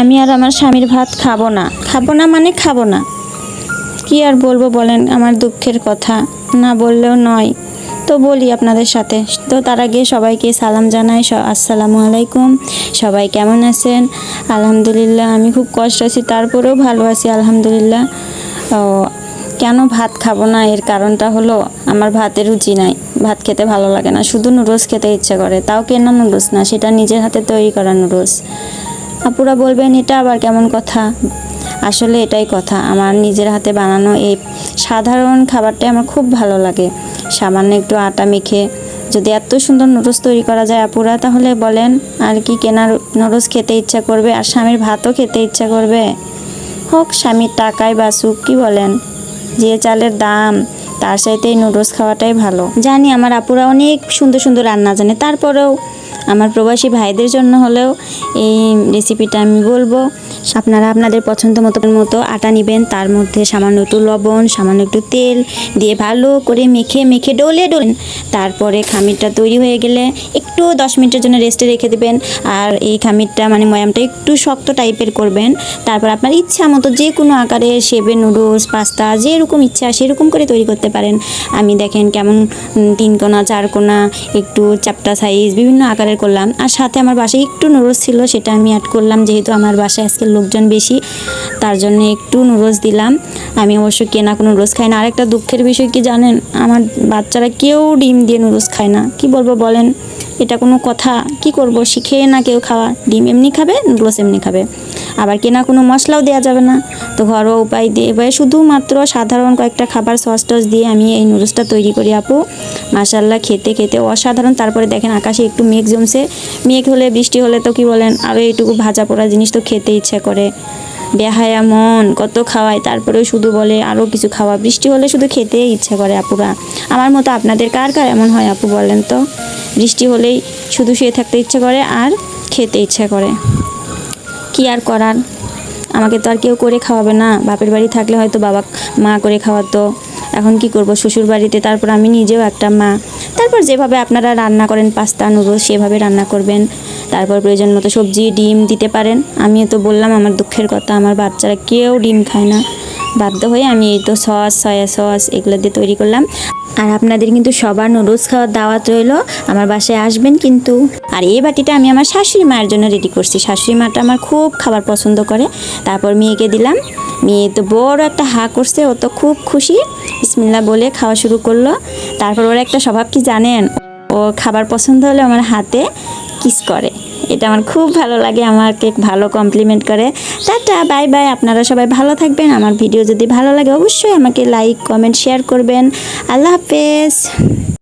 আমি আর আমার স্বামীর ভাত খাব না। খাব না মানে খাব না। কি আর বলব বলেন, আমার দুঃখের কথা। না বললেও নয়। তো বলি আপনাদের সাথে। তো তার আগে সবাইকে সালাম জানাই। আসসালামু আলাইকুম। সবাই কেমন আছেন? আলহামদুলিল্লাহ, আমি খুব কষ্ট আছি। তারপরেও ভালো আছি, আলহামদুলিল্লাহ। ও, কেন ভাত খাব না? এর কারণটা হলো, আমার ভাতের রুচি নাই। ভাত খেতে ভালো লাগে না। শুধু নুডলস খেতে ইচ্ছে করে। তাও কেনা নুডলস না, সেটা নিজের হাতে তৈরি করা নুডলস। আপুরা বলবেন, এটা আবার কেমন কথা? আসলে এটাই কথা। আমার নিজের হাতে বানানো এই সাধারণ খাবারটাই আমার খুব ভালো লাগে। সামান্য একটু আটা মেখে যদি এত সুন্দর নুডলস তৈরি করা যায় আপুরা, তাহলে বলেন, আর কি কেনার নুডলস খেতে ইচ্ছা করবে? আর স্বামীর ভাতও খেতে ইচ্ছা করবে? হোক, স্বামীর টাকায় বাসুক কি বলেন? যে চালের দাম, তার সাথে এই নুডলস খাওয়াটাই ভালো। জানি, আমার আপুরা অনেক সুন্দর সুন্দর রান্না জানে। তারপরেও আমার প্রবাসী ভাইদের জন্য হলেও এই রেসিপিটা আমি বলব। আপনারা আপনাদের পছন্দ মতো মতো আটা নেবেন, তার মধ্যে সামান্য একটু লবণ, সামান্য একটু তেল দিয়ে ভালো করে মেখে মেখে ডলে ডলেন তারপরে খামিরটা তৈরি হয়ে গেলে একটু দশ মিনিটের জন্য রেস্টে রেখে দেবেন। আর এই খামিরটা মানে ময়ামটা একটু শক্ত টাইপের করবেন। তারপর আপনার ইচ্ছা মতো যে কোনো আকারে সেবে নুডলস পাস্তা যেরকম ইচ্ছা সেরকম করে তৈরি করতে পারেন। আমি দেখেন কেমন তিন কোনা, চার কোনা, একটু চাপটা সাইজ বিভিন্ন আকারের করলাম। আর সাথে আমার বাসায় একটু নুডলস ছিল, সেটা আমি অ্যাড করলাম, যেহেতু আমার বাসায় আজকে লোকজন বেশি, তার জন্য একটু নুডলস দিলাম। আমি অবশ্য কেনা কোনো নুডলস খাই না। আরেকটা দুঃখের বিষয় কি জানেন? আমার বাচ্চারা কেউ ডিম দিয়ে নুডলস খায় না। কি বলব বলেন? এটা কোনো কথা, কি করব? শিখে না কেউ খাওয়া। ডিম এমনি খাবে, নুডলস এমনি খাবে। আবার কেনা কোনো মশলাও দেওয়া যাবে না। তো ঘরোয়া উপায় দিয়ে, এবার শুধুমাত্র সাধারণ কয়েকটা খাবার সস টস দিয়ে আমি এই নুডলসটা তৈরি করি, আপু। মাসাল্লাহ খেতে খেতে অসাধারণ। তারপরে দেখেন আকাশে একটু মেঘ জমছে। মেঘ হলে, বৃষ্টি হলে তো কি বলেন আরও এইটুকু ভাজা পোড়া জিনিস তো খেতে ইচ্ছা করে। বেহায়া মন, কত খাওয়ায়। তারপরেও শুধু বলে আরও কিছু খাওয়া। বৃষ্টি হলে শুধু খেতে ইচ্ছা করে, আপুরা। আমার মতো আপনাদের কার কার এমন হয়, আপু, বলেন তো? বৃষ্টি হলেই শুধু শুয়ে থাকতে ইচ্ছে করে আর খেতে ইচ্ছা করে। কি আর করার? আমাকে তো আর কেউ করে খাওয়াবে না। বাপের বাড়ি থাকলে হয়তো বাবা মা করে খাওয়াতো। এখন কি করব? শ্বশুর বাড়িতে তারপর আমি নিজেও একটা মা। তারপর যেভাবে আপনারা রান্না করেন, পাস্তা, নুডলস, সেভাবে রান্না করবেন। তারপর প্রয়োজন মতো সবজি, ডিম দিতে পারেন। আমিও তো বললাম, আমার দুঃখের কথা। আমার বাচ্চারা কেউ ডিম খায় না। বাধ্য হয়ে আমি এই তো সস, সয়া সস এগুলো দিয়ে তৈরি করলাম। আর আপনাদের কিন্তু সবার নুডলস খাওয়ার দাওয়াত রইল। আমার বাসায় আসবেন কিন্তু। আর এই বাটিটা আমি আমার শাশুড়ি মায়ের জন্য রেডি করছি। শাশুড়ি মাটা আমার খুব খাবার পছন্দ করে। তারপর মেয়েকে দিলাম। মেয়ে তো বড় একটা হা করছে, ও তো খুব খুশি। বিসমিল্লা বলে খাওয়া শুরু করল। তারপর ওর একটা স্বভাব কি জানেন? ও খাবার পছন্দ হলে আমার হাতে কিস করে। এটা আমার খুব ভালো লাগে, আমাকে ভালো কমপ্লিমেন্ট করে। টাটা বাই বাই আপনারা সবাই ভালো থাকবেন। আমার ভিডিও যদি ভালো লাগে, অবশ্যই আমাকে লাইক কমেন্ট শেয়ার করবেন। আল্লাহ হাফেজ।